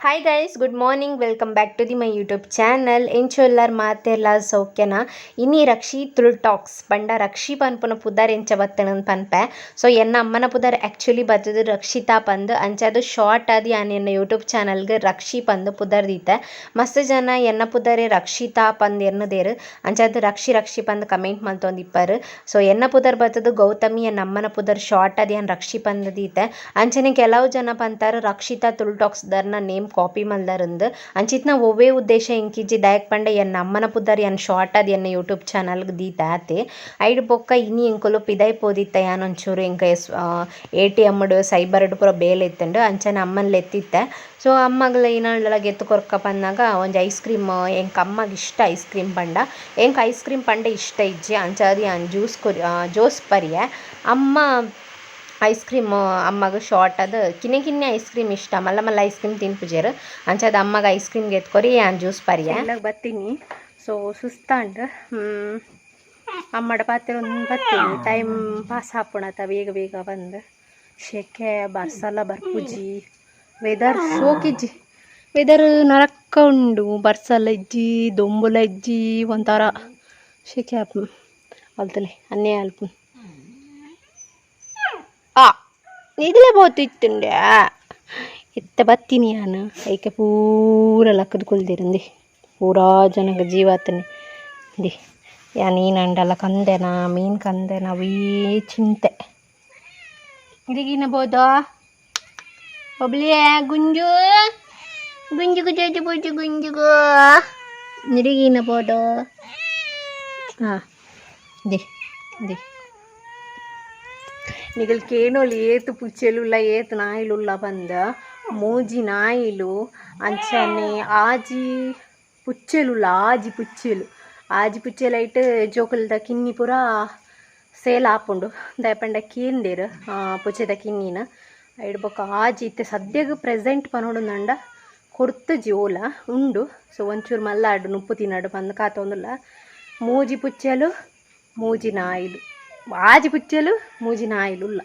Hi guys good morning welcome back to the my YouTube channel ಎಂಚೊಲ್ಲರ್ ಮಾತೆಲ್ಲ ಸೌಖ್ಯನ ಇನ್ನಿ ರಕ್ಷಿ ತುಳ್ tax ಪಂಡ ರಕ್ಷಿ ಪನ್ಪುನ ಪುದರ್ ಎಂಚ ಬತ್ತಣನ್ ಪನ್ಪೆ ಸೊ ಎನ್ನ ಅಮ್ಮನ ಪುದರ್ ಆ್ಯಕ್ಚುಲಿ ಬತ್ತದು ರಕ್ಷಿತಾ ಪಂದ್ ಅಂಚದು ಶಾರ್ಟ್ ಆದಿ ಆನ್ ಎನ್ನ ಯೂಟ್ಯೂಬ್ ಚಾನಲ್ಗೆ ರಕ್ಷಿ ಪಂದ್ ಪುದರ್ ದೀತೆ ಮಸ್ತ್ ಜನ ಎನ್ನ ಪುದಾರೆ ರಕ್ಷಿತಾ ಪಂದ್ ಎನ್ನದೇರು ಅಂಚದು ರಕ್ಷಿ ರಕ್ಷಿ ಪಂದ್ ಕಮೆಂಟ್ ಮಲ್ತೊಂದಿಪ್ಪರ್ ಸೊ ಎನ್ನ ಪುದರ್ ಬತ್ತದು ಗೌತಮಿ ಎನ್ನ ಅಮ್ಮನ ಪುದರ್ ಶಾರ್ಟ್ ಆದಿ ಅನ್ ರಕ್ಷಿ ಪಂದ್ ದೀತೆ ಅಂಚನೆ ಕೆಲವು ಜನ ಪಂತಾರು ರಕ್ಷಿತಾ ತುಳ್ ಟಾಕ್ಸ್ ದರ್ನ ನೇಮ್ ಕಾಪಿ ಮಲ್ದರಂದು. ಅಂಚಿತ್ನ ಒವ್ವೇ ಉದ್ದೇಶ ಇಂಕಿಜಿ ದಯಕ್ ಪಂಡ ಎನ್ನ ಅಮ್ಮನ ಪುದರ್, ಎನ್ ಶಾರ್ಟ್ ಆದ್ ಎನ್ನ ಯೂಟ್ಯೂಬ್ ಚಾನಲ್ಗೆ ದೀತ ಆತೆ. ಐಡ್ ಬೊಕ್ಕ ಇನಿ ಎಂಕುಲು ಪಿದೈ ಪೋದಿತ್ತ ಯಾನ್ ಒಂಚೂರು ಎಂಕ ಎಸ್ ಎ ಟಿ ಎಮ್ಡು ಸೈಬರ್ಡ್ ಪೂರ ಬೇಲೆ ಇತ್ತಂಡು, ಅಂಚನ ಅಮ್ಮನ್ ಎತ್ತಿತ್ತ ಸೊ, ಅಮ್ಮಗ್ಲ ಇನಳ್ಳ ಗೆತ್ತು ಕೊರ್ಕ ಬಂದಾಗ ಒಂಜಿ ಐಸ್ ಕ್ರೀಮ್, ಎಂಕ್ ಅಮ್ಮಗೆ ಇಷ್ಟ ಐಸ್ ಕ್ರೀಮ್ ಪಂಡ. ಎಂಕ್ ಐಸ್ ಕ್ರೀಮ್ ಪಂಡ ಇಷ್ಟ ಇಜ್ಜಿ. ಅಂಚ ಅದು ಯಾನ್ ಜ್ಯೂಸ್ ಕೊರಿ ಜೋಸ್ ಪರಿಯೆ. ಅಮ್ಮ ಐಸ್ ಕ್ರೀಮ್, ಅಮ್ಮಗ ಶಾರ್ಟ್ ಅದು. ಕಿನ್ನೆ ಕಿನ್ನೆ ಐಸ್ ಕ್ರೀಮ್ ಇಷ್ಟ. ಮಲ್ಲ ಮಲ್ಲ ಐಸ್ ಕ್ರೀಮ್ ತಿನ್ಪುಜೆರ್ ಅಂಚದ ಅಮ್ಮಗ ಐಸ್ ಕ್ರೀಮ್ ಎತ್ಕೊರಿ ಏನ್ ಜ್ಯೂಸ್ ಪರಿಯ ಬತ್ತೀನಿ. ಸೊ ಸುಸ್ತಾಂಡ್. ಅಮ್ಮಡ ಪಾತ್ರೆ ಒಂದು ಬತ್ತೀನಿ. ಟೈಮ್ ಪಾಸ್ ಹಾಪುಣತ ಬೇಗ ಬೇಗ ಬಂದು. ಶೆಕೆ, ಬರ್ಸಲ, ಬರ್ಪುಜಿ ವೆದರ್ ಶೋಕಿಜ್ಜಿ. ವೆದರ್ ನರಕ್ಕ ಉಂಡು. ಬರ್ಸಲ ಇಜ್ಜಿ, ದೊಂಬುಲ ಇಜ್ಜಿ, ಒಂಥರ ಶೆಕೆ ಆಪು ಅಲ್ತಲೆ, ಅನ್ನೇ ಅಲ್ಪು ಆ ഇതിലെ പോത്തിട്ടുണ്ട് ಎತ್ತ ಬತ್ತೀನಿ ನಾನು ಐಕೆ ಪೂರ ಲಕ್ಕದ ಕುಲ್ದಿರಂದಿ ಪೂರಾ ಜನಗ ಜೀವಾತನೆ ದಿ ಯಾ ನೀನಂಡಲ್ಲ ಕಂದೆನ ಮೀನು ಕಂದೆನ ಅವೇ ಚಿಂತೆ ಇದೀಗಿನ ಬೋದೋ ಒಬ್ಲಿಯೇ ಗುಂಜು ಗುಂಜು ಗುಜು ಬುಜು ಗುಂಜುಗು ನಿರಿಗಿನ ಬೋದೋ ಹಾಂ ದಿ ದಿ నిగలకేనోళ్ళు ఏతు పుచ్చెలుల్ల ఏతు నాయిలుల్ల బంద మూజి నాయిలు అంచనే ఆజి పుచ్చెలుల్ల ఆజి పుచ్చెలు ಆಜಿ ಪುಚ್ಚೆಲೈಟ್ ಜೋಕುಲ್ದ ಕಿನ್ನಿ ಪೂರ ಸೇಲ್ ಆಪುಂಡು ದಾಯಪಂಡ ಕೀಂದೇರು ಪುಚ್ಚೆದ ಕಿನ್ನಿನ ಐಡ್ ಬೊಕ ಆಜಿ ಇತ್ತೆ ಸದ್ಯಗ್ ಪ್ರೆಸೆಂಟ್ ಪನೋಡು ನಂಡ ಕೊಡ್ತು ಜೋಲ ಉಂಡು ಸೊ ಒಂಚೂರು ಮಲ್ಲಾಡು ನುಪ್ಪು ತಿನ್ನಡು ಬಂದು ಕಾತೊಂದುಲ್ಲ ಮೂಜಿ ಪುಚ್ಚೆಲು ಮೂಜಿ ನಾಯಿಲು ಆಜಿ ಪುಚ್ಚಲು ಮೂಜಿನ ಆಯಿಲುಲ್ಲ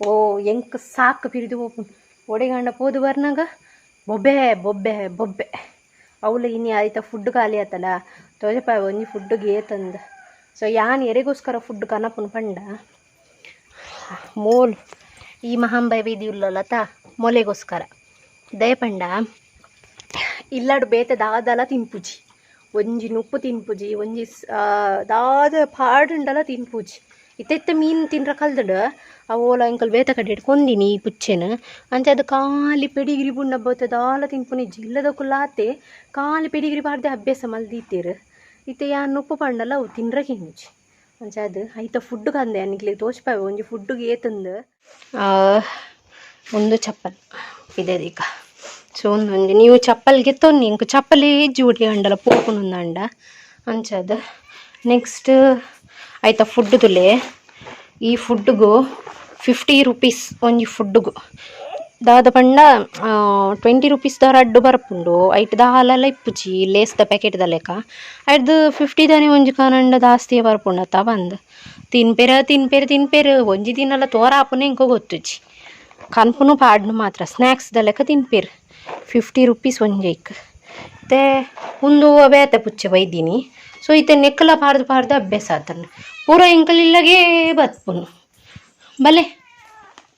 ಓ, ಎಂಕ್ ಸಾಕು ಪಿರಿದು ಹೋಗು ಒಡೆಗಂಡ ಪೋದು ಬರ್ನಾಗ? ಬೊಬ್ಬೆ ಬೊಬ್ಬೆ ಬೊಬ್ಬೆ. ಅವಳು ಇನ್ನು ಆಯ್ತಾ ಫುಡ್ ಖಾಲಿ ಆತಲ್ಲ ತೋಜಪ ಒಂಜಿ ಫುಡ್ಗೆ ಏತಂದ ಸೊ, ಯಾನ್ ಎರೆಗೋಸ್ಕರ ಫುಡ್ ಕನಪುನ ಪಂಡ? ಮೋಲ್, ಈ ಮಹಾಂಬೈ ಬೀದಿ ಉಲ್ಲಲತ ಮೊಲೆಗೋಸ್ಕರ ದಯಪಂಡ ಇಲ್ಲಡು ಬೇತೆ ದಾದಲ ತಿನ್ಪುಜಿ. ಒಂಜಿ ನುಪ್ಪು ತಿನ್ಪುಜಿ, ಒಂಜಿ ದಾದ ಪಾಡುಂಡಲ ತಿನ್ಪುಜಿ. ಇತ್ತೆ ಮೀನು ತಿನ್ರ ಕಲ್ದಡ, ಅವು ಅಂಕಲ್ ಬೇತ ಕಡೆ ಕೊಂದಿನಿ ಈ ಪುಚ್ಚೆನ. ಅಂಚೆ ಅದು ಖಾಲಿ ಪೆಡಿಗಿರಿ ಬುಣ್ಣ ಬೋತದ, ಆಲ ತಿನ್ಪುನಿ ಇಲ್ಲದ ಕುಲ್ಲಾತೆ ಖಾಲಿ ಪೆಡಿಗಿರಿ ಬಾರ್ದೆ ಅಭ್ಯಾಸ ಮಲ್ದೀತೀರು. ಇತ್ತೆ ಯಾನ್ ಉಪ್ಪು ಪಂಡಲ್ಲ ಅವು ತಿನ್ರ ಹಿಂಜಿ ಅಂಚೆ ಅದು ಐತ ಫುಡ್ ಕಂದೆ ಅನ್ನಿಗ್ಲಿ ತೋಚ್ಪಾವೆ, ಒಂಜಿ ಫುಡ್ಗೆ ಏತಂದು? ಒಂದು ಚಪ್ಪಲ್ ಇದೀಗ ಸೊ, ಒಂದೊಂದು ನೀವು ಚಪ್ಪಲ್ಗೆ ತೊನ್ನಿ ಚಪ್ಪಲಿ ಜೋಡಿ ಅಂಡಲ್ಲ ಅಂಡಲ ಅಂಡ. ಅಂಚದು ನೆಕ್ಸ್ಟ್ ಆಯ್ತಾ ಫುಡ್ದುಲೆ? ಈ ಫುಡ್ಡುಗು ಫಿಫ್ಟಿ ರುಪೀಸ್ ಒಂಜಿ ಫುಡ್ಡುಗು. ದಾದ ಪಂಡ ಟ್ವೆಂಟಿ ರುಪೀಸ್ ದಾರ ಅಡ್ಡು ಬರಪುಂಡು. ಐಟ್ ದಾಲೆಲ್ಲ ಇಪ್ಪುಜಿ ಲೇಸ್ದ ಪ್ಯಾಕೆಟ್ದ ಲೆಕ್ಕ. ಐಟ್ದು ಫಿಫ್ಟಿ ದಾನೆ ಒಂಜಿ ಕಾನಂಡ ದಾಸ್ತಿಯೇ ಬರ್ಪುಂಡತ್ತ ಬಂದು. ತಿನ್ಪೇರ ತಿನ್ಪೇರ, ತಿನ್ಪೆರ, ಒಂಜಿ ದಿನಲ್ಲ ತೋರ ಆಪುನೆ ಇಂಕೋ ಗೊತ್ತುಜಿ ಕನ್ಪುನು ಪಾಡ್ನು ಮಾತ್ರ ಸ್ನ್ಯಾಕ್ಸ್ದ ಲೆಕ್ಕ ತಿನ್ಪೇರು. ಫಿಫ್ಟಿ ರುಪೀಸ್ ಒಂಜೈಕ್ ಮತ್ತೆ ಒಂದು ಬೇತೆ ಪುಚ್ಚೆ ಬೈದೀನಿ. ಸೊ ಈತ ನೆಕ್ಕಲ ಪಾರ್ದು ಪಾರ್ದು ಅಭ್ಯಾಸ ಆತನ. ಪೂರ ಎಂಕಲ್ ಇಲ್ಲಗೇ ಬತ್ಪುನು. ಬಲೆ.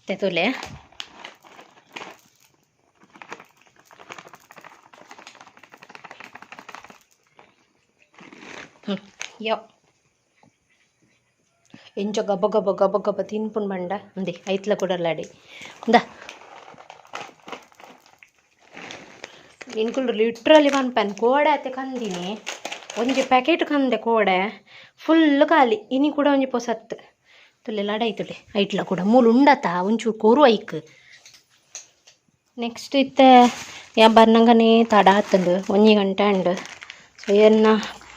ತೆತುಲೆ ಯಾವ ಎಂಚ ಗಬ್ಬ ಗಬ್ಬ ಗಬ್ಬ ಗಬ್ಬ ತಿನ್ಪುನ್ ಬಂಡ ಅಂದೆ, ಐತ್ಲ ಕೊಡಲ್ಲಾಡಿ. ದ. ಇನ್ಕುಲ್ ಲಿಟ್ರಲಿ ಒನ್ ಪೆನ್ ಕೋಡೆ ಆತೆ ಕಂದಿನಿ. ಒಂಜಿ ಪ್ಯಾಕೆಟ್ ಕಂದೆ ಕೋಡೆ ಫುಲ್ ಖಾಲಿ. ಇನಿ ಕೂಡ ಒಂಜಿ ಪೊಸತ್ತು. ತುಲೆ ಲಡೈತುಲೆ ಐಟ್ಲ ಕೂಡ. ಮೂಲು ಉಂಡತ, ಒಂಚೂರು ಕೋರು ಐಕ್. ನೆಕ್ಸ್ಟ್ ಇತ್ತೆ, ಯಾ ಬರ್ನಂಗನೆ ತಡ ಒಂಜಿ ಗಂಟೆ ಆಂಡ್ ಸೊ ಎನ್ನ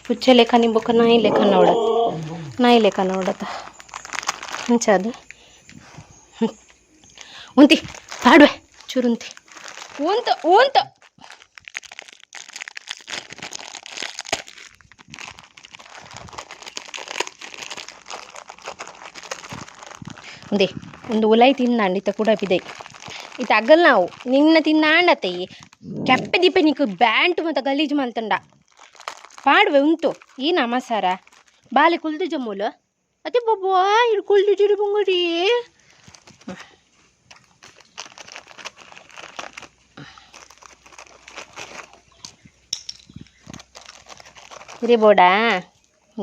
ಪುಚ್ಚೆ ಲೆಕ್ಕ ನಿಂಬೊಕ್ಕ ನಾಯಿ ಲೆಕ್ಕ ನೋಡತ್. ನಾಯಿ ಲೆಕ್ಕ ನೋಡತ್ತ ಉಂತಿ, ಪಾಡ್ವೆ ಚುರುಂತಿ ಊಂತ ಊಂತ ದೇ ಒಂದು ಉಲೈ ತಿಂದಾಂಡ್ ಇತ್ತ ಕೂಡ ಪಿದೈ ಇತ್ತ ಅಗಲ್ ನಾವು ನಿನ್ನ ತಿಂದಾಂಡತೈ ಕೆಪ್ಪೆ ದೀಪ ನೀಕು ಬ್ಯಾಂಟ್ ಮತ್ತು ಗಲೀಜು ಮಲ್ತಂಡ. ಪಾಡುವೆ ಉಂಟು ಈ ನಮಸಾರ ಬಾಲೆ ಕುಲ್ದು ಜಮ್ಮೂಲು? ಅದೇ ಬಾಬಾ ಇದು ಕುಲ್ದು ಜಿಡು ಬಂಗುಡಿ ಇರಿ ಬೋಡಾ.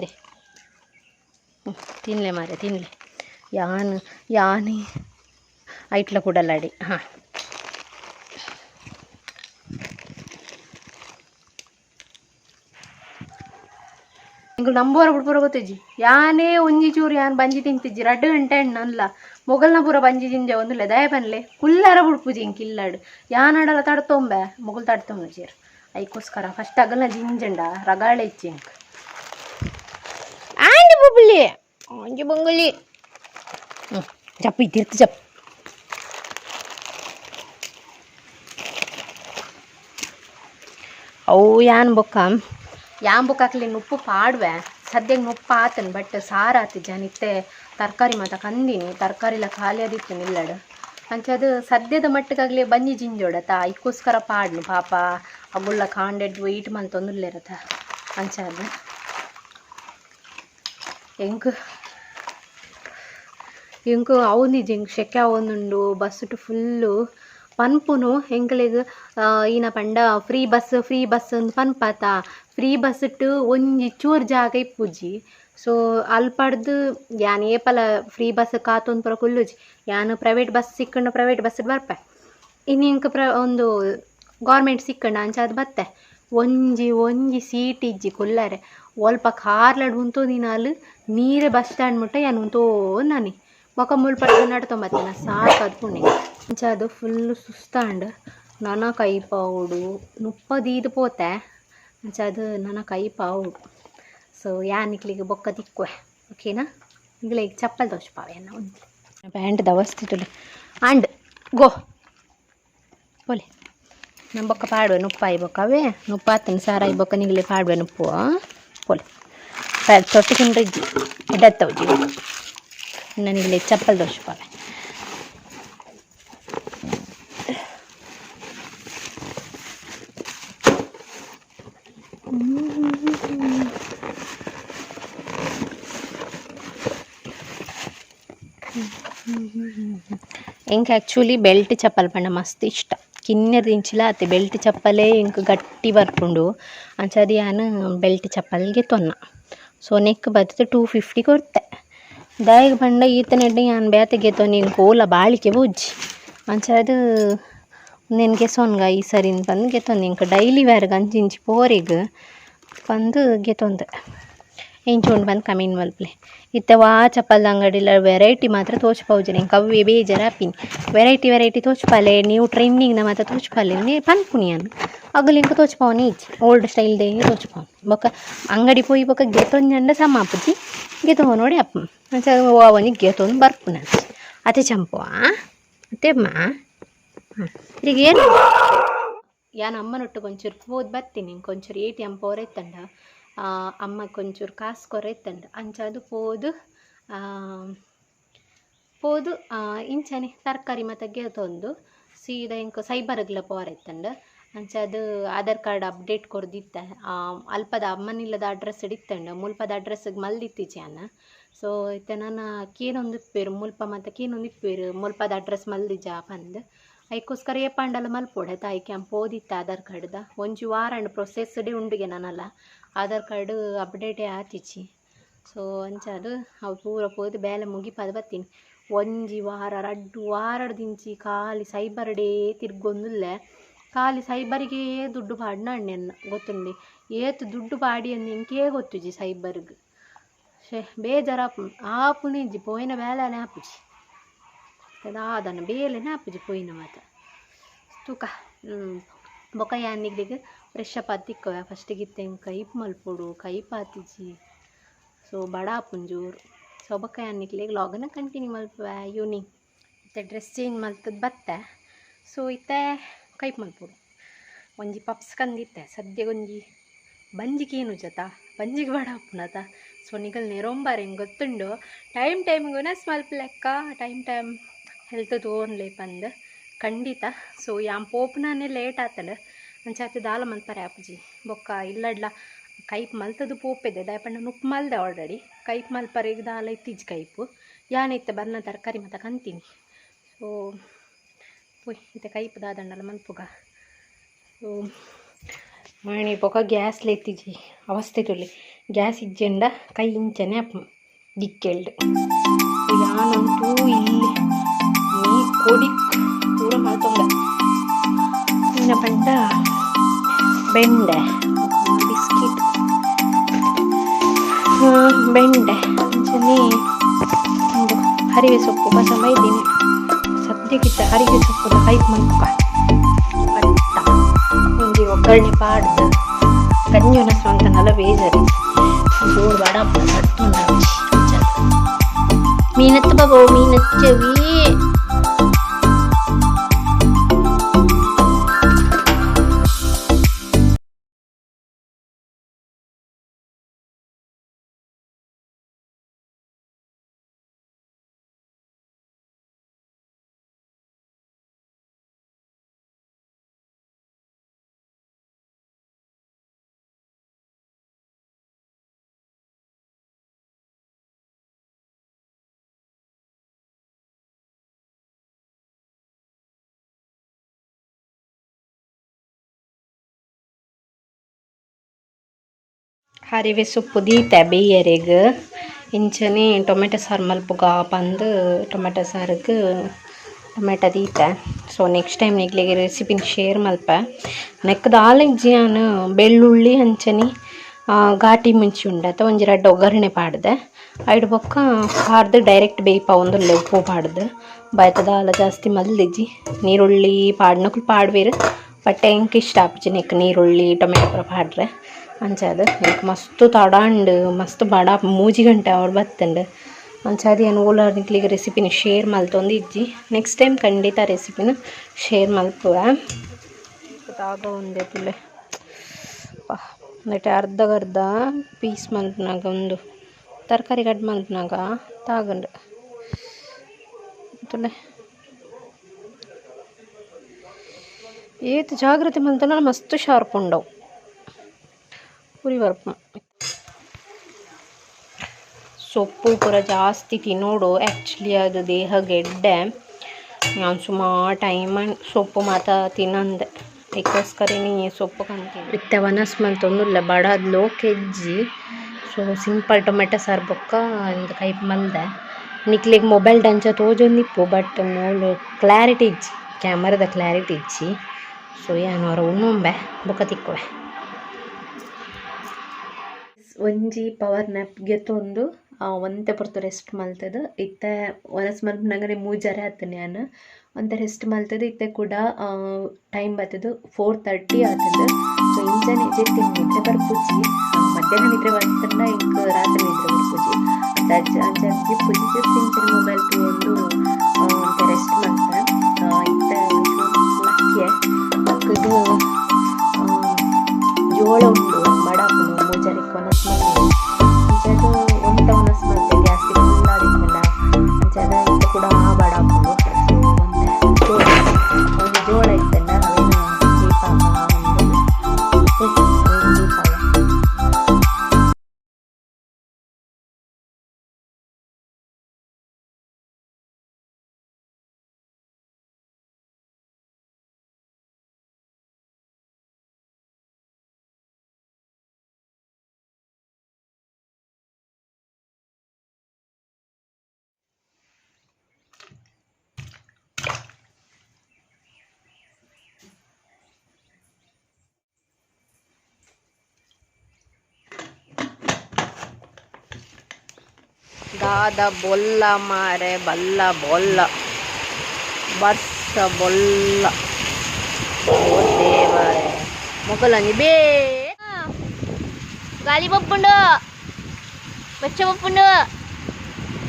ದೇ ತಿನ್ಲೆ ಮಾರೆ, ತಿನ್ಲೆ. ಯಾನ್, ಯಾನಿ. ಐಟ್ಲ ಕೂಡಲ್ಲಾಡಿ, ಹಾಂ. ನಿಂಗೆ ನಂಬೋರ ಬಿಡ್ಬರ ಗೊತ್ತಿಜ್ಜಿ? ಯಾನೇ ಒಂಜಿ ಚೂರು ಯಾನ್ ಬಂಜಿ ತಿಂತಿಜ್ಜಿ, ರಡ್ಡು ಗಂಟೆ ಅಲ್ಲ ಮೊಗಲ್ನ ಪೂರ ಬಂಜಿ ತಿಂಜೆ ಒಂದು ಲೆದಾಯ ಬನ್ಲೆ ಕುಲ್ಲರ ಬುಡ್ಪುಜಿ ಹಿಂಗೆ ಇಲ್ಲಾಡು. ಯಾನಡಲ ತಡ್ತೊಂಬೆ? ಮೊಗಲ್ ತಡ್ತೊಂಬ ಜೀರ್ ಐಕೋಸ್ಕರ ಫಸ್ಟ್ ಅಗಲ್ನ ಜಿಂಜಂಡ, ರಗಾಳೆ ಇಚ್ಚಿ ಹಿಂಗೆ. ಆಂಜಿ ಬುಬ್ಲಿ ಆಂಜಿ ಬಂಗುಲಿ. ಹ್ಞೂ ಜಪ್ ಚಪ್ಪ ಅವು ಯಾನ್ ಬೊಕ್ಕ ಯಾನ್ ಬೊಕ್ಕ ಹಾಕ್ಲಿ ನುಪ್ಪು ಪಾಡ್ವೆ ಸದ್ಯಕ್ಕೆ ನುಪ್ಪ ಆತನ್ ಬಟ್ ಸಾರು ಆತಿ ಜನಿತ್ತೆ ತರಕಾರಿ ಮಾತ ಕಂದಿನಿ ತರಕಾರಿಲ ಖಾಲಿ ಆದಿತ್ತು ನಿಲ್ಲಡು ಅಂಚದು ಸದ್ಯದ ಮಟ್ಟಗಾಗ್ಲಿ ಬಂಜಿ ಜಿಂಜೋಡತ ಇಕ್ಕೋಸ್ಕರ ಪಾಡ್ನು ಪಾಪ ಅಗುಳ್ಳ ಕಾಂಡೆಡ್ ವೆಯ್ಟ್ ಮಲ್ ತೊಂದುರ್ಲಿರತ ಅಂಚಾದ ಎಂಕ್ ಎಂಕ್ ಅವನಿಜಿ ಎಂಕ್ ಶೆಕೆ ಅವನುಂಡು ಟ್ ಫುಲ್ಲು ಪನ್ಪುನು ಎಂಕ್ಲೆಗ್ ಈನ ಪಂಡ ಫ್ರೀ ಬಸ್ ಫ್ರೀ ಬಸ್ ಅಂದ್ ಪನ್ಪಾತ. ಫ್ರೀ ಬಸ್ಸುಟ್ಟು ಒಂಜಿ ಚೂರು ಜಾಗ ಇಪ್ಪುಜಿ ಸೊ ಅಲ್ಪಡ್ದು ಯಾನ್ ಏಪಲ ಫ್ರೀ ಬಸ್ ಕಾತೊಂದು ಪೂರ ಕುಲ್ಲುಜಿ ಯಾನ್ ಪ್ರೈವೇಟ್ ಬಸ್ ಸಿಕ್ಕಂಡು ಪ್ರೈವೇಟ್ ಬಸ್ ಬರ್ಪೆ. ಇನ್ನು ಇಂಕ ಪ್ರ, ಒಂದು ಗೌರ್ಮೆಂಟ್ ಸಿಕ್ಕಂಡು ಅಂಚಾದ್ ಬತ್ತೆ. ಒಂಜಿ ಒಂಜಿ ಸೀಟ್ ಇಜ್ಜಿ ಕುಲ್ಲರೆ. ಒಲ್ಪ ಕಾರ್ಲಡ್ ಉಂತೋ ದಿನಾಲು ನೀರೆ ಬಸ್ ಸ್ಟ್ಯಾಂಡ್ ಮುಟ್ಟ ಯಾನ್ ಉಂತೋ ನಾನಿ ಮೊಕ ಮುಲ್ಪಟ್ಟು ನಡ್ತೊಂಬತ್ತಿನ ಸಾಕಾದ್ ಪುಣೆ ಅಂಚಾದು ಫುಲ್ಲು ಸುಸ್ತಾಂಡ್ ನನ ಕೈ ಪಾವುಡು ನುಪ್ಪದೀದು ಪೋತೆ ಅಂಚಾದು ನನ ಕೈ ಪಾವುಡು ಸೊ ಯಾನಿಕ್ಲಿಗೆ ಬೊಕ್ಕ ತಿಕ್ಕುವೆ ಓಕೆನಾ ಈಗಲೇ ಈಗ ಚಪ್ಪಲ್ ತೋಚ್ಪಾವೆ ಅನ್ನ ಒಂದು ಪ್ಯಾಂಟ್ ದವಸ್ತಿಟ್ಟುಲೆ ಅಂಡ್ ಗೋ ಬೋಲೆ ನಮ್ಮ ಬೊಕ್ಕ ಪಾಡುವೆ ನುಪ್ಪಾಯಿ ಬೊಕ್ಕವೇ ನುಪ್ಪಾತನ ಸಾರಾಯಿ ಬೊಕ್ಕ ನಿಗಲೆ ಪಾಡುವೆ ನುಪ್ಪು ಬೋಲೆ ತೊಟ್ಟಿ ತಿಂಡ್ರಿಜ್ಜಿ ಎಡತ್ತವ್ಜಿ ನನಗೆ ಚಪ್ಪಲ್ ದೋಷಪಾವೆ ఇంక యాక్చువల్లీ బెల్ట్ చెప్పాలి పండు మస్తు ఇష్ట ಕಿನ್ನದ ಇಂಚಿಲ ಅತ್ತೆ ಬೆಲ್ಟ್ ಚಪ್ಪಲೆ ಇಂಕ ಗಟ್ಟಿ ಬರ್ಕೊಂಡು ಅಂಚದಿ ಯಾನು ಬೆಲ್ಟ್ ಚಪ್ಪಲಿಗೆ ತೊನ್ನ ಸೊ ನೆಕ್ ಬರ್ತದೆ ಟೂ ಫಿಫ್ಟಿ ಕೊಡ್ತೆ ದಾಯಿಗೆ ಪಂಡ ಈತನೆಡ್ಡೆ ಯಾನ್ ಬ್ಯಾತೆಗೆ ತೊನಿ ಇಂಕ್ ಓಲ ಬಾಳಿಕೆ ಬುಜ್ಜಿ ಅಂಚಾದ್ ನೆನ್ ಗೆಸೊನ್ಗ ಈ ಸರಿನ್ ಪಂದ್ ಗೆತೊಂದು ಇಂಕ ಡೈಲಿ ವೇರ್ಗ್ ಅಂಚಿಂಚಿ ಪೋರೆಗ್ ಪಂದ್ ಗೆತೊಂದೆ ಎಂಚೂಂಡು ಬಂದು ಕಮೆಂಟ್ ಮಲ್ಪಲೆ ಇತ್ತವಾ ಚಪ್ಪಲ್ದ ಅಂಗಡಿಲ ವೆರೈಟಿ ಮಾತ್ರ ತೋಚ್ಪವುಜಿ ಇಂಕ ಅವೇ ಬೇಜಾರು ಆಪಿನಿ ವೆರೈಟಿ ವೆರೈಟಿ ತೋಚ್ಪಾಲೆ. ನೀವು ನ ಮಾತ್ರ ತೋಚ್ಪಾಲೆ. ನೀ ಪನ್ಪುನಿ ಅನ್ನು ಅಗಲು ಇಂಕ ತೋಚ್ಪವನಿ ಇಜ್ಜಿ ಓಲ್ಡ್ ಸ್ಟೈಲ್ದೇ ತೋಚ್ಪವನಿ ಬೊಕ್ಕ ಅಂಗಡಿ ಪೋಯಿ ಬೊಕ್ಕ ಗೆತೊಂಜಂಡ ಸಮಾಪತಿ ಗೆತೊ ನೋಡಿ ಅಪ್ಪ. ಅವನಿಗೆ ಬರ್ಪು ಬರ್ಪುನ. ಅತೆ ಚಂಪುವ. ಅತ್ತೆಮ್ಮ ಈಗ ಏನು? ಯಾನ್ ಅಮ್ಮನೊಟ್ಟು ಒಂಚೂರು ಹೋದ್ ಬರ್ತೀನಿ ಕೊಂಚೂರು ಎ ಟಿ ಎಂ ಪೋರೆತ್ತಂಡ ಅಮ್ಮ కొంచెం ಕಾಸು ಕೊರೆತ್ತಂಡ ಅಂಚಾದು ಪೋದು ಪೋದು ಇಂಚನೆ ತರಕಾರಿ ಮತ್ತು ಗೆತೊಂದು ಸೀದಾ ಇಂಕ ಸೈಬರ್ಗ್ಲ ಪೋರೆತ್ತಂಡ ಅಂಚಾದ್ ಆಧಾರ್ ಕಾರ್ಡ್ ಅಪ್ಡೇಟ್ ಕೊಡ್ದಿತ್ತ. ಅಲ್ಪದ ಅಮ್ಮನಿಲ್ಲದ ಅಡ್ರೆಸ್ ಇಡಿತ್ತಂಡ ಮುಲ್ಪದ ಅಡ್ರೆಸ್ಗೆ ಅನ್ನ ಸೊ ಇತ್ತೆ ನನ್ನ ಕೇನೊಂದು ಇಪ್ಪೇರು, ಮುಲ್ಪ ಮತ್ತು ಕೇನೊಂದು ಇಪ್ಪೇರು ಮುಲ್ಪದ ಅಡ್ರೆಸ್ ಮಲ್ದಿಜ ಪಂದ್ ಐಕೋಸ್ಕರ ಏಪಾಂಡಲ ಮಲ್ಪೊಡೆ ತಾಯಿ ಕ್ಯಾಂಪ್ ಓದಿತ್ತ ಆಧಾರ್ ಕಾರ್ಡ್ದ. ಒಂಜಿ ವಾರ ಪ್ರೊಸೆಸ್ಡ್ ಉಂಡುಗೆ ನನಲ ಆಧಾರ್ ಕಾರ್ಡ್ ಅಪ್ಡೇಟೇ ಆತಿಚ್ಚಿ ಸೊ ಅಂಚಾದ್ ಅವು ಪೂರ ಪೋದು ಬೇಲೆ ಮುಗಿಪಾದ್ ಬತ್ತೀನಿ. ಒಂಜಿ ವಾರ, ರಡ್ಡು ವಾರಡ್ ದಿಂಚಿ ಖಾಲಿ ಸೈಬರ್ ಡೇ ತಿರ್ಗೊಂದುಲ್ಲೆ ಖಾಲಿ ಸೈಬರಿಗೆ ದುಡ್ಡು ಪಾಡ್ನ ಅಣ್ಣೆನ್ನ ಗೊತ್ತುಂಡಿ? ಏತ್ ದುಡ್ಡು ಪಾಡಿ ಅಂದ್ ಇಂಕೇ ಗೊತ್ತುಜಿ ಸೈಬರ್ಗ್. ಶೇ ಬೇಜಾರಾಪು ಆಪುನೆ ಇಜ್ಜಿ ಪೋಯಿನ ಬೇಲೆನೆ ಆಪುಜಿ. ದಾದನ ಬೇಲೆನೆ ಆಪುಜಿ ಪೋಯಿನ ಮಾತ. ತೂಕ ಬೊಕ ಯಾನಿಗ್ಲಿಗ್ ಫ್ರೆಶ್ ಫಸ್ಟ್ ಫಸ್ಟಿಗೆ ಇತ್ತೆ ಕೈಪ್ ಮಲ್ಪೊಡು, ಕೈಪ್ ಆತಿಜಿ ಸೊ ಬಡ ಆಪುಂಜೂರು ಸೊ ಬೊಕ ಯಾನಿಗ್ಲಿಗ್ ಲಾಗನ ಕಂಟಿನ್ಯೂ ಮಲ್ಪುವೆ ಯೂನಿ ಇತ್ತೆ ಡ್ರೆಸ್ ಚೇಂಜ್ ಮಲ್ತದ್ ಬತ್ತೆ. ಸೊ ಇತ್ತೆ ಕೈಪ್ ಮಲ್ಪೊಡು. ಒಂಜಿ ಪಪ್ಸ್ ಕಂದಿತ್ತೆ. ಸದ್ಯಗೊಂಜಿ ಬಂಜಿಗೆ ಏನು ಜತ? ಬಂಜಿಗೆ ಬಡ ಆಪುನತ ಸೊ ನಿಗಲ್ ನೆರೊಂಬಾರೆ ಹೆಂಗೆ ಗೊತ್ತುಂಡು? ಟೈಮ್ ಟೈಮ್ಗುನ ಸ್ವಲ್ಪ ಲೆಕ್ಕ ಟೈಮ್ ಟೈಮ್ ಹೆಲ್ತ್ ತೋನ್ಲೆ ಪಂದ್. ಖಂಡಿತ. ಸೊ ಯಾಮ್ ಪೋಪುನಾನೆ ಲೇಟ್ ಆತಂಡ ಅಂಚಾತಿ ದಾಲ ಮಲ್ಪರೆ ಆಪುಜಿ ಬೊಕ್ಕ ಇಲ್ಲಡ್ಲ, ಕೈಪ್ ಮಲ್ತದು ಪೋಪೆದೆ. ದಯಪಂಡ ನುಕ್ ಮಲ್ದೆ ಆಲ್ರೆಡಿ ಕೈಪ್ ಮಲ್ಪರೆಗ್ ದಾಲ ಇತ್ತಿಜಿ ಕೈಪು. ಯಾನಿತ್ತೆ ಬರ್ನ ತರಕಾರಿ ಮತ್ತೆ ಕಂತೀನಿ. ಸೊ ಪುಯ್ ಇತ್ತೆ ಕೈಪ್ ದಾದಂಡಲ ಮಲ್ಪುಗ ಸೊ ಮಣಿ ಪೊಕ ಗ್ಯಾಸ್ ಲೆತ್ತಿಜಿ ಅವಸ್ಥೆ ತುಳಿ ಗ್ಯಾಸ್ ಇಜ್ಜೆಂಡ ಕೈ ಇಂಚನೆ ಅಪ್ಪ ದಿಕ್ಕೆಲ್ಡು. ಯಾನಂತೂ ಇಲ್ಲಿ. ನೀ ಕೊಡಿ. ಪೂರ ಮಲ್ತೊಂಡ ಇನ್ನ ಪಂಡ ಬೆಂಡೆ. ಬಿಸ್ಕಿಟ್. ಬೆಂಡೆ ಅಂಚನೆ ಒಂದು ಹರಿವೆ ಸೊಪ್ಪು ಬಸ ಮೈದಿನಿ ಸದ್ಯಕ್ಕಿತ್ತ ಹರಿವೆ ಸೊಪ್ಪು ಹೈಪ್ ಮಲ್ಪುಗ ಅಟ್ಟ ಒಂದು ಒಗ್ಗರಣೆ ಪಾಡ್ದು ಗಂಜನ ಸ್ವಂತ ನಲ ಬೇಜರಿ ಜೋರು ಬಡ ಸತ್ತೊಂಡ ಮೀನತ್ತು ಬಾಬು ಮೀನಚ್ಚವಿ ಹರಿವೆ ಸೊಪ್ಪು ದೀತೆ ಬೇಯೆರೆಗ್ ಇಂಚನೆ ಟೊಮೆಟೊ ಸಾರು ಮಲ್ಪುಗ ಪಂದ್ ಟೊಮೆಟೊ ಸಾರಿಗೆ ಟೊಮೆಟೊ ದೀತೆ ಸೊ ನೆಕ್ಸ್ಟ್ ಟೈಮ್ ನಿಗ್ಲಿಗೆ ರೆಸಿಪಿನ ಶೇರ್ ಮಲ್ಪ. ನೆಕ್ ದಾಲೆಗ್ ಆನ್ ಬೆಳ್ಳುಳ್ಳಿ, ಅಂಚನೆ ಘಾಟಿ ಮುಂಚಿ ಉಂಡತ ಒಂಜಿ ರಡ್ಡ್ ಒಗ್ಗರಣೆ ಪಾಡ್ದೆ. ಐಡ್ ಬೊಕ್ಕ ಹಾರ್ದು ಡೈರೆಕ್ಟ್ ಬೇಯ್ಪ ಒಂದು ಉಪ್ಪು ಪಾಡ್ದು. ಬಯತ ದಾಲ ಜಾಸ್ತಿ ಮಲ್ದಿಜ್ಜಿ. ನೀರುಳ್ಳಿ ಪಾಡ್ನಕುಲು ಪಾಡ್ವೆರ್ ಬಟ್ ಎಂಕ್ ಇಷ್ಟ ಆಪುಜಿ ನೆಕ್ ನೀರುಳ್ಳಿ, ಟೊಮೆಟೊ ಪಾಡ್ರೆ. ಅಂಚಾದ್ ಎಂಕ್ ಮಸ್ತ್ ತಡಾಂಡ್ ಮಸ್ತ್ ಬಡ ಮೂಜಿ ಗಂಟೆ ಅವ್ರು ಬತ್ತಂಡ್. ಅಂಚಾದ್ ಏನು ಓಲಾರ್ ನಿಕ್ಲಿಗೆ ರೆಸಿಪಿನ ಶೇರ್ ಮಲ್ತೊಂದು ಇಜ್ಜಿ ನೆಕ್ಸ್ಟ್ ಟೈಮ್ ಖಂಡಿತ ರೆಸಿಪಿನ ಶೇರ್ ಮಲ್ಪುವೆ ಆಗ ಒಂದೇ ತುಲೆ ನೆಟ್ಟೆ ಅರ್ಧಗರ್ಧ ಪೀಸ್ ಮಲ್ಪನಾಗ ಒಂದು, ತರಕಾರಿ ಕಟ್ ಮಲ್ಪನಾಗ ತಾಗಂಡು. ತುಲೆ ಏತ್ ಜಾಗ್ರತೆ ಮಲ್ತನ ಮಸ್ತ್ ಶಾರ್ಪ್ ಉಂಡವು. ಪುರಿ ಬರ್ಪ ಸೊಪ್ಪು ಪೂರ ಜಾಸ್ತಿ ತಿನ್ನೋಡು ಆ್ಯಕ್ಚುಲಿ ಅದು ದೇಹ ಗೆಡ್ಡೆ. ನಾನು ಸುಮಾರು ಟೈಮ್ ಸೊಪ್ಪು ಮಾತ ತಿನ್ನಂದೆ. ಅದಕ್ಕೋಸ್ಕರ ನೀ ಸೊಪ್ಪು ಕಂತೀನಿ ಇತ್ತೆ ವನಸ್ ಮಲ್ತೊಂದುಲ್ಲ ಬಡದ್ ಲೋ ಕೆಜ್ಜಿ. ಸೊ ಸಿಂಪಲ್ ಟೊಮೆಟೊ ಸಾರು ಬೊಕ್ಕ ಇಂದು ಕೈ ಮಲ್ದೆ. ನಿಕ್ಲಿಗೆ ಮೊಬೈಲ್ ಡಂಚ ತೋಜೊಂದಿಪ್ಪು ಬಟ್ ಮೂಲು ಕ್ಲಾರಿಟಿ ಇಜ್ಜಿ. ಕ್ಯಾಮರಾದ ಕ್ಲಾರಿಟಿ ಇಜ್ಜಿ. ಸೊ ಏನು ಅವ್ರ ಉಣ್ಣೊಂಬೆ, ಬೊಕ್ಕ ತಿಕ್ಕುವೆ. ಒಂಜಿ ಪವರ್ ನ್ಯಾಪ್ಗೆ ತೊಂದು ಒಂತೆ ಪೊರ್ತು ರೆಸ್ಟ್ ಮಲ್ತದ. ಇತ್ತೆ ಒನಸ್ ಮಲ್ಪನಗನೆ ಮೂಜಾರೆ ಆತನೆ ನಾನು ಒಂತೆ ರೆಸ್ಟ್ ಮಲ್ತದ, ಇತ್ತೆ ಕೂಡ ಟೈಮ್ ಬರ್ತದ ಫೋರ್ ತರ್ಟಿ ಆತದ. ಸೊ ಇಂಚನೆ ಜೆತ್ತಿ ನಿದ್ದೆ ಬರ್ಪುಜಿ ಮಧ್ಯಾಹ್ನ ನಿದ್ರೆ ಬರ್ತಂಡ ಇಂಕ್ ರಾತ್ರಿ ನಿದ್ರೆ ಬರ್ಪುಜಿ ಅಜ್ಜ, ಅಜ್ಜಿ ಪುಜಿ ಇಂಚನೆ ದಾದ ಬೊಲ್ಲ ಮಾರೆ ಬಲ್ಲ ಬೊಲ್ಲ ಬರ್ಸ ಬೊಲ್ಲ ಓ ದೇವರೇ ಮೊಗಲಂಜಿ ಬೇ గాలి పప్పుండు వచ్చ పప్పుండు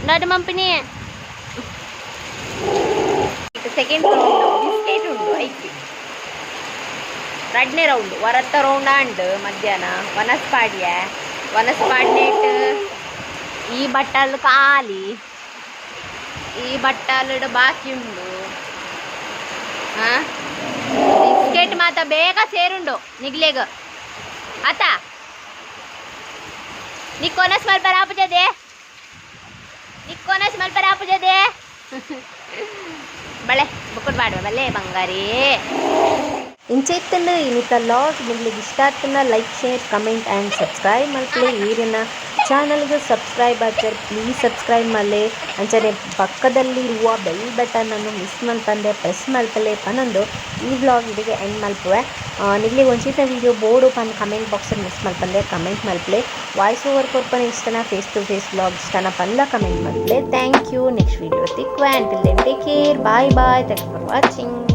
నాటు పంపిణీ ಸೆಕೆಂಡ್ ರೌಂಡ್ ಬಿಸ್ಕೆಟ್ ಉಂಡು ಐತಿ ಎರಡನೇ ರೌಂಡ್ ವರತ್ತ ರೌಂಡ್ ಅಂಡ್ ಮಧ್ಯಾಹ್ನ ವನಸ್ ಪಾಡ್ಯ ವನಸ್ ಪಾಡ್ನೇಟ್ ಈ ಬಟ್ಟಲು ಖಾಲಿ ಈ ಬಟ್ಟಲು ಬಾಕಿ ಉಂಡು ಹಾಂ ಬಿಸ್ಕೆಟ್ ಮಾತ ಬೇಗ ಸೇರುಂಡು ನಿಗ್ಲೇಗ ಆತ ನಿಕ್ಕೋನಸ್ ಮಲ್ಪ ರಾಪುಜದೆ ನಿಕ್ಕೋನಸ್ ಮಲ್ಪ ರಾಪುಜದೆ ಬಳೆ ಬುಕ್ಕಡ್ ಮಾಡುವ ಬಲ್ಲೆ ಬಂಗಾರಿ ಇಂಚೆತ್ತನ್ನು ಇನ್ನಿತ ಲಾಗ್ ನಿಮಗೆ ಇಷ್ಟ ಆಗ್ತನ್ನ like share comment and subscribe ಮಲ್ಪಲೆ ಈರಿನ ಚಾನಲ್ಗೆ ಸಬ್ಸ್ಕ್ರೈಬ್ ಆಗ್ತಾರೆ ಪ್ಲೀಸ್ ಸಬ್ಸ್ಕ್ರೈಬ್ ಮಾಡಲಿ. ಅಂಚನೆ ಪಕ್ಕದಲ್ಲಿರುವ ಬೆಲ್ ಬಟನನ್ನು ಮಿಸ್ ಮಾಡ್ತಂದೆ ಪ್ರೆಸ್ ಮಲ್ಪ್ಲೆ ಪನೊಂದು ಈ ವ್ಲಾಗ್ ಇಲ್ಲಿಗೆ ಎಂಡ್ ಮಲ್ಪುವೆ ನಿಗ್ಲಿ ಒಂಚಿತ ವೀಡಿಯೋ ಬೋರ್ಡು ಪನ್ ಕಮೆಂಟ್ ಬಾಕ್ಸಲ್ಲಿ ಮಿಸ್ ಮಾಡ್ತಂದೆ ಕಮೆಂಟ್ ಮಲ್ಪಲೆ ವಾಯ್ಸ್ ಓವರ್ ಕೊರ್ಪನ ಇಷ್ಟನ ಫೇಸ್ ಟು ಫೇಸ್ ವ್ಲಾಗ್ ಇಷ್ಟನ ಪಲ್ಲ ಕಮೆಂಟ್ ಮಲ್ಪಲೆ thank you next video ತಿಕ್ವೆ and take care bye bye thank for watching